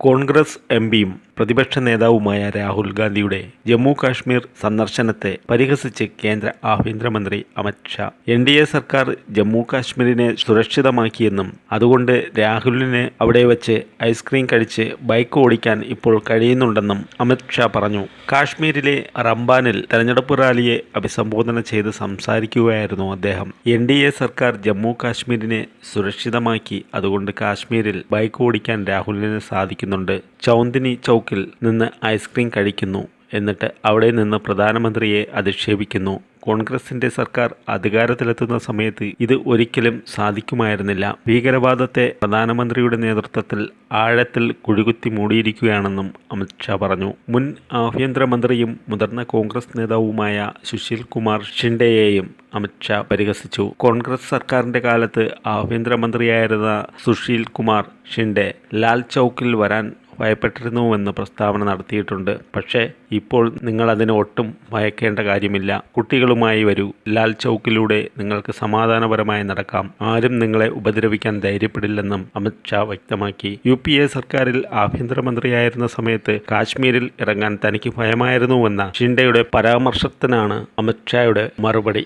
കോൺഗ്രസ് എംപിയും പ്രതിപക്ഷ നേതാവുമായ രാഹുൽ ഗാന്ധിയുടെ ജമ്മു കാശ്മീർ സന്ദർശനത്തെ പരിഹസിച്ച് കേന്ദ്ര ആഭ്യന്തരമന്ത്രി Amit Shah. N D A സർക്കാർ ജമ്മു കാശ്മീരിനെ സുരക്ഷിതമാക്കിയെന്നും അതുകൊണ്ട് രാഹുലിന് അവിടെ വച്ച് ഐസ്ക്രീം കഴിച്ച് ബൈക്ക് ഓടിക്കാൻ ഇപ്പോൾ കഴിയുന്നുണ്ടെന്നും അമിത് ഷാ പറഞ്ഞു. കാശ്മീരിലെ റംബാനിൽ തെരഞ്ഞെടുപ്പ് റാലിയെ അഭിസംബോധന ചെയ്ത് സംസാരിക്കുകയായിരുന്നു അദ്ദേഹം. എൻ ഡി എ സർക്കാർ ജമ്മു കാശ്മീരിനെ സുരക്ഷിതമാക്കി അതുകൊണ്ട് കാശ്മീരിൽ ബൈക്ക് ഓടിക്കാൻ രാഹുലിന് സാധിക്കുന്നുണ്ട് ചൗന്ദിനി ചൗക്കിൽ നിന്ന് ഐസ്ക്രീം കഴിക്കുന്നു. എന്നിട്ട് അവിടെ നിന്ന് പ്രധാനമന്ത്രിയെ അധിക്ഷേപിക്കുന്നു. കോൺഗ്രസിന്റെ സർക്കാർ അധികാരത്തിലെത്തുന്ന സമയത്ത് ഇത് ഒരിക്കലും സാധിക്കുമായിരുന്നില്ല. ഭീകരവാദത്തെ പ്രധാനമന്ത്രിയുടെ നേതൃത്വത്തിൽ ആഴത്തിൽ കുഴികുത്തി മൂടിയിരിക്കുകയാണെന്നും അമിത്ഷാ പറഞ്ഞു. മുൻ ആഭ്യന്തരമന്ത്രിയും മുതിർന്ന കോൺഗ്രസ് നേതാവുമായ സുശീൽ കുമാർ ഷിൻഡെയെയും അമിത്ഷാ പരിഹസിച്ചു. കോൺഗ്രസ് സർക്കാരിന്റെ കാലത്ത് ആഭ്യന്തരമന്ത്രിയായിരുന്ന സുശീൽ കുമാർ ഷിൻഡെ ലാൽ ചൗക്കിൽ വരാൻ ഭയപ്പെട്ടിരുന്നുവെന്ന് പ്രസ്താവന നടത്തിയിട്ടുണ്ട്. പക്ഷേ ഇപ്പോൾ നിങ്ങൾ അതിന് ഒട്ടും ഭയക്കേണ്ട കാര്യമില്ല. കുട്ടികളുമായി വരൂ. ലാൽ ചൗക്കിലൂടെ നിങ്ങൾക്ക് സമാധാനപരമായി നടക്കാം. ആരും നിങ്ങളെ ഉപദ്രവിക്കാൻ ധൈര്യപ്പെടില്ലെന്നും അമിത് ഷാ വ്യക്തമാക്കി. യു പി എ സർക്കാരിൽ ആഭ്യന്തരമന്ത്രിയായിരുന്ന സമയത്ത് കാശ്മീരിൽ ഇറങ്ങാൻ തനിക്ക് ഭയമായിരുന്നുവെന്ന ഷിൻഡയുടെ പരാമർശത്തിനാണ് അമിത് ഷായുടെ മറുപടി.